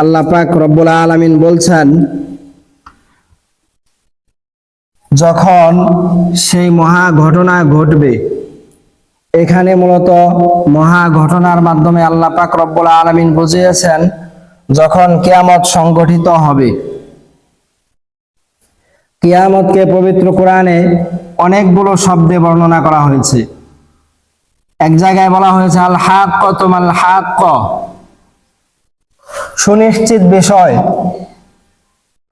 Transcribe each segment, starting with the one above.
আল্লাহ পাক রব্বুল আলামিন বলছেন, যখন সেই মহা ঘটনা ঘটবে, এখানে মূলত মহা ঘটনার মাধ্যমে আল্লাহ পাক রব্বুল আলামিন বুঝিয়েছেন, যখন কিয়ামত সংগঠিত হবে। কিয়ামতকে পবিত্র কোরআনে অনেকগুলো শব্দে বর্ণনা করা হয়েছে। এক জায়গায় বলা হয়েছে আল হাক তোমাল হাক সুনিশ্চিত বিষয়।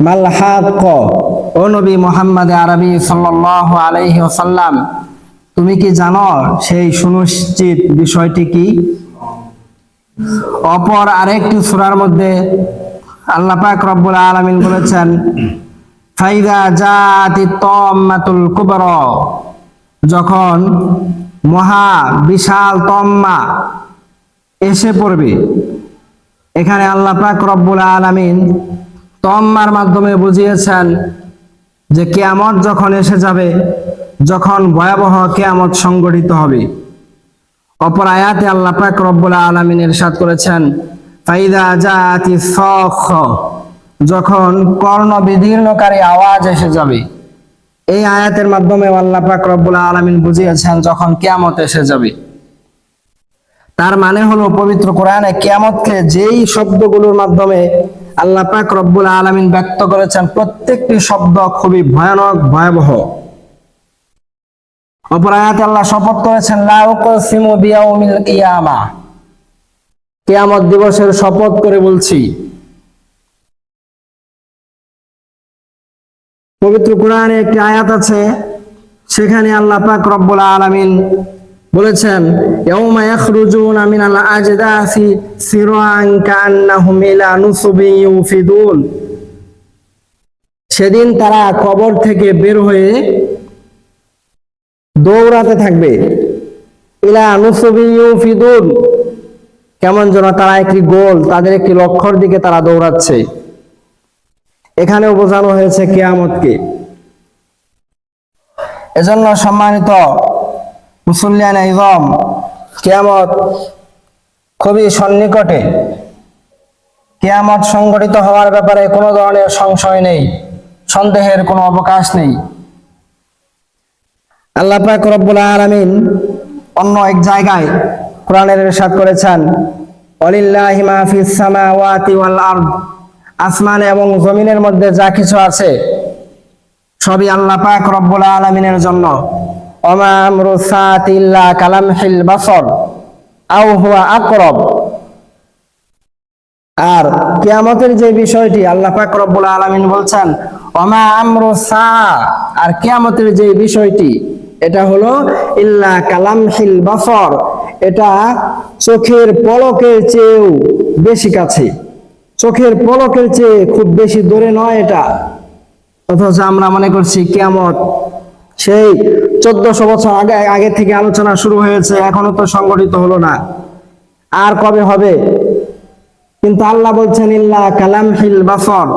মাল হাক ও নবী মোহাম্মদ আরবি সাল্লাল্লাহু আলাইহি ওয়াসাল্লাম, তুমি কি জানো সেই সুনিশ্চিত বিষয়টি কি? অপর আরেকটি সূরার মধ্যে আল্লাহ পাক রব্বুল আলামিন বলেছেন, ফাইদা জাতি তম্মাতুল কুবরা যখন মহা বিশাল তম্মা এসে পড়বে এখানে আল্লাহ পাক রব্বুল আলামিন তম্মার মাধ্যমে বুঝিয়েছেন যে কেয়ামত যখন এসে যাবে, যখন ভয়াবহ কেয়ামত সংগঠিত হবে। অপর আয়াতে আল্লাহ পাক রব্বুল আলামিন ইরশাদ করেছেন, ফাইদা জাতি সখ যখন কর্ণ বিদীর্ণকারী আওয়াজ এসে যাবে। এই আয়াতের মাধ্যমে আল্লাহ পাক রব্বুল আলামিন বুঝিয়েছেন যখন কেয়ামত এসে যাবে। তার মানে হলো পবিত্র কোরআনে কিয়ামতকে যেই শব্দগুলোর মাধ্যমে আল্লাহ পাক রব্বুল আলামিন ব্যক্ত করেছেন, প্রত্যেকটি শব্দ খুবই ভয়ানক, ভয়াবহ। অপর আয়াতে আল্লাহ শপথ করেছেন দিবসের শপথ করে বলছি। পবিত্র কোরআনে একটি আয়াত আছে, সেখানে আল্লাহ পাক রব্বুল আলামিন বলেছেন সেদিন তারা কবর থেকে বের হয়ে দৌড়াতে থাকবে। ইলা কেমন যেন তারা একটি গোল, তাদের একটি লক্ষ্যর দিকে তারা দৌড়াচ্ছে। এখানেও বোঝানো হয়েছে কেয়ামতকে। এজন্য সম্মানিত মুসল্লিয়ান কেয়ামত খুবই সন্নিকটে। কেয়ামত সংগঠিত হওয়ার ব্যাপারে কোনো ধরনের সংশয় নেই, সন্দেহের কোনো অবকাশ নেই। আল্লাহ পাক রব্বুল আলামিন অন্য এক জায়গায় কোরআনের ইরশাদ করেছেন, ওয়ালিল্লাহি মা ফিস সামাওয়াতি ওয়াল আরদ আসমান এবং জমিনের মধ্যে যা কিছু আছে, সবই আল্লাহ পাক রব্বুল আলামিনের জন্য। ওমা আমরু সাআতি ইল্লা কালামহিল বাসর, আও আকরব। আর কিয়ামতের যে বিষয়টি আল্লাহ পাক রব্বুল আলামিন বলছেন, ওমা আমরু সা, আর কিয়ামতের যে বিষয়টি, এটা হলো ইল্লা কালামহিল বাসর, এটা চোখের পলকের চেয়েও বেশি কাছে। চোখের পলকের চেয়ে খুব বেশি দূরে নয় এটা। অথচ আমরা মনে করছি কেমত সেই চোদ্দশো বছর আগে আগে থেকে আলোচনা শুরু হয়েছে, এখনও তো সংগঠিত হলো না। আর কবে হবে? কিন্তু আল্লাহ বলছেন, ইল্লা কালাম হিল বাসর।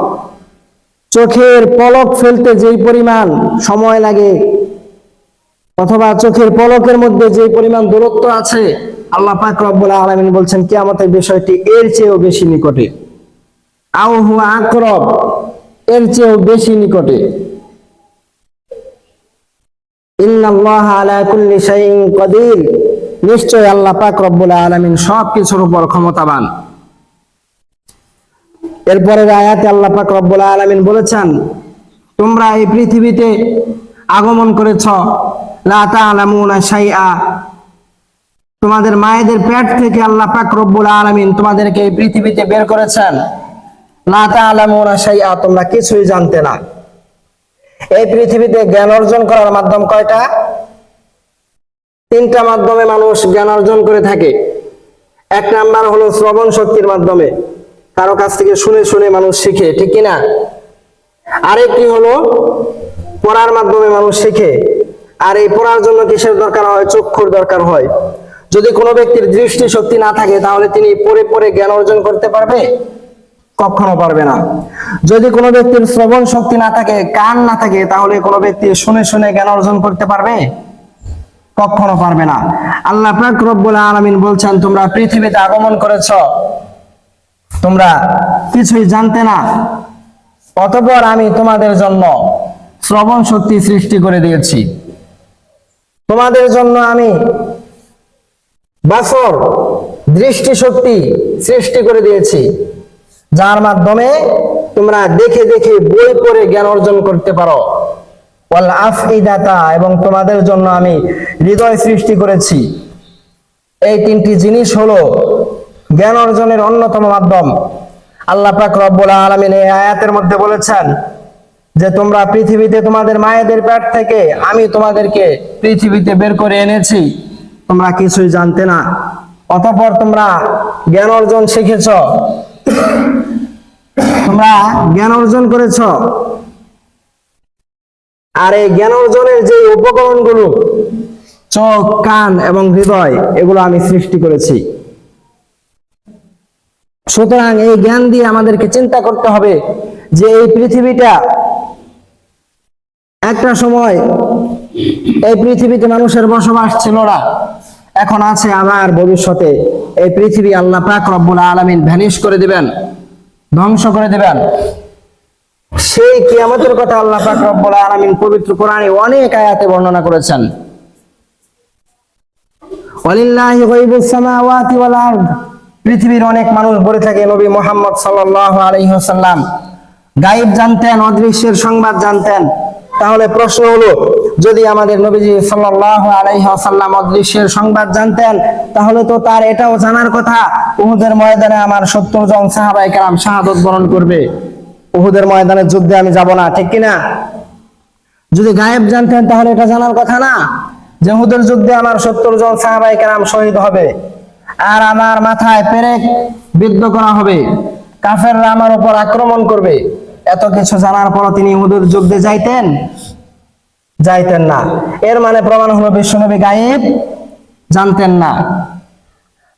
চোখের পলক ফেলতে যেই পরিমাণ সময় লাগে, অথবা চোখের পলকের মধ্যে যে পরিমাণ দূরত্ব আছে, আল্লাহ পাক রব্বুল আলামিন বলছেন, কিয়ামতের বিষয়টি এর চেয়েও বেশি নিকটে। আও আকরব, এর চেয়েও বেশি নিকটে। নিশ্চয় আল্লাহ পাক রব্বুল আলামিন সব কিছুর উপর ক্ষমতাবান। আয়াতে আল্লাহ পাক রব্বুল আলামিন বলেছেন, তোমরা এই পৃথিবীতে আগমন করেছ তোমাদের মায়েদের পেট থেকে আল্লাহ পাক রব্বুল আলামিন তোমাদেরকে এই পৃথিবীতে বের করেছেন, লা তা'লামুনা শাইআ। তোমরা কিছুই জানতে না। এই পৃথিবীতে জ্ঞান অর্জন করার মাধ্যম কয়টা? তিনটা মাধ্যমে মানুষ জ্ঞান অর্জন করে থাকে। এক নাম্বার হলো শ্রবণ শক্তির মাধ্যমে। কারও কাছ থেকে শুনে শুনে মানুষ শিখে, ঠিক কিনা? আরেকটি হলো পড়ার মাধ্যমে মানুষ শিখে। আর এই পড়ার জন্য কিসের দরকার হয়? চক্ষুর দরকার হয়। যদি কোনো ব্যক্তির দৃষ্টি শক্তি না থাকে, তাহলে তিনি পড়ে পড়ে জ্ঞান অর্জন করতে পারবে? কখনো পারবে না। যদি কোনো ব্যক্তির শ্রবণ শক্তি না থাকে, কান না থাকে, তাহলে কোনো ব্যক্তি শুনে শুনে জ্ঞান অর্জন করতে পারবে? কখনো পারবে না। আল্লাহ পাক রব্বুল আলামিন বলছেন, তোমরা পৃথিবীতে আগমন করেছ। তোমরা কিছুই জানতে না। অতঃপর আমি তোমাদের জন্য শ্রবণ শক্তি সৃষ্টি করে দিয়েছি। তোমাদের জন্য আমি বাসর দৃষ্টি শক্তি সৃষ্টি করে দিয়েছি। যার মাধ্যমে তোমরা দেখে দেখে বই পড়ে জ্ঞান অর্জন করতে পারো। এবং তোমাদের জন্য আমি হৃদয় সৃষ্টি করেছি। এই তিনটি জিনিস হলো জ্ঞান অর্জনের অন্যতম মাধ্যম। আল্লাহ পাক রব্বুল আলামিন এই আয়াতের মধ্যে বলেছেন যে, তোমরা পৃথিবীতে তোমাদের মায়েদের পেট থেকে আমি তোমাদেরকে পৃথিবীতে বের করে এনেছি। তোমরা কিছুই জানতে না। অতঃপর তোমরা জ্ঞান অর্জন শিখেছ। তোমরা জ্ঞান অর্জন করেছ। আর এই জ্ঞান অর্জনের যে উপকরণগুলো, চোখ, কান এবং হৃদয়, এগুলো আমি সৃষ্টি করেছি। সুতরাং এই জ্ঞান দিয়ে আমাদেরকে চিন্তা করতে হবে যে এই পৃথিবীটা একটা সময় এই পৃথিবীতে মানুষের বসবাস ছিল না। এখন আছে আবার ভবিষ্যতে। এই পৃথিবী আল্লাহ পাক রব্বুল আলামিন ভ্যানিশ করে দিবেন, ধ্বংস করে দিবেন। সেই কিয়ামতের কথা আল্লাহ পাক রব্বুল আলামিন পবিত্র কোরআনে অনেক আয়াতে বর্ণনা করেছেন। গায়বুস সামাওয়াতি ওয়াল আরদ। পৃথিবীর অনেক মানুষ বলে থাকে নবী মোহাম্মদ সাল্লাল্লাহু আলাইহি ওয়াসাল্লাম। গায়েব জানতেন, অদৃশ্যের সংবাদ জানতেন। তাহলে প্রশ্ন হলো যদি আমাদের নবীজি সাল্লাল্লাহু আলাইহি ওয়াসাল্লাম অদৃশ্যের সংবাদ জানতেন, তাহলে তো তার এটাও জানার কথা। উহুদের ময়দানে আমার 70 জন সাহাবায়ে কেরাম শাহাদত বরণ করবে। উহুদের ময়দানে যুদ্ধে আমি যাব না, ঠিক কি না যদি গায়েব জানতেন, তাহলে এটা জানার কথা না। যে হুদের যুদ্ধে আমার সত্তর জন সাহাবাই কেরাম শহীদ হবে। আর আমার মাথায় পেরেক বিদ্ধ করা হবে। কাফেররা আমার উপর আক্রমণ করবে। এত কিছু জানার পর তিনি হুদের যুদ্ধে যাইতেন? যাইতেন না। এর মানে প্রমাণ হলো বিশ্বনবী গায়েব জানতেন না।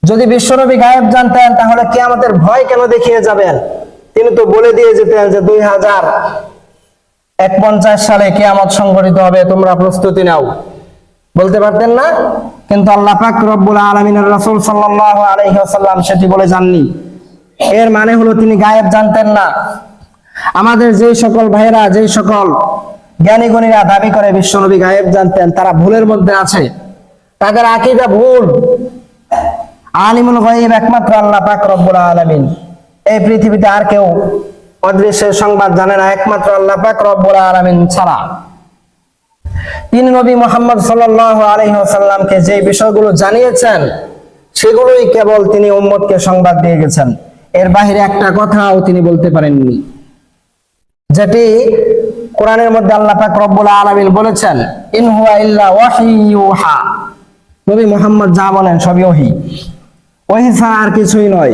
যদি বিশ্বনবী গায়েব জানতেন, তাহলে কে আমাদের ভয় কেন দেখিয়ে যাবেন? তিনি তো বলে দিয়ে যেতেন যে দুই হাজার এক পঞ্চাশ সালে কেয়ামত সংঘটিত হবে, তোমরা প্রস্তুতি নাও। বলতে পারতেন না? কিন্তু আল্লাহ পাক রব্বুল আলামিনের রাসূল সাল্লাল্লাহু আলাইহি ওয়াসাল্লাম সেটি বলে যাননি। এর মানে হলো তিনি গায়েব জানতেন না। আমাদের যেই সকল ভাইরা যেই সকল জ্ঞানী গুণীরা দাবি করে, বিশ্বনবী গায়েব জানতেন, তারা ভুলের মধ্যে আছে। তাদের আকীদা ভুল। আলিমুল গায়েব একমাত্র আল্লাহ পাক রব্বুল আলামিন। এই পৃথিবীতে আর কেউ অদৃশ্যের সংবাদ জানে না, একমাত্র আল্লাহ পাক রব্বুল আলামিন ছাড়া। তিনি নবী মোহাম্মদ সাল্লাল্লাহু আলাইহি ওয়াসাল্লামকে যে বিষয়গুলো জানিয়েছেন, সেগুলোই কেবল তিনি উম্মতকে সংবাদ দিয়ে গেছেন। এর বাইরে একটা কথাও তিনি বলতে পারেননি। যেটি কোরআনের মধ্যে আল্লাহ পাক রব্বুল আলামিন বলেছেন, ইন হুয়া ইল্লা ওয়াহিউহা নবী মুহাম্মদ যা বলেন সবই ওহি। ওহি ছাড়া আর কিছুই নয়।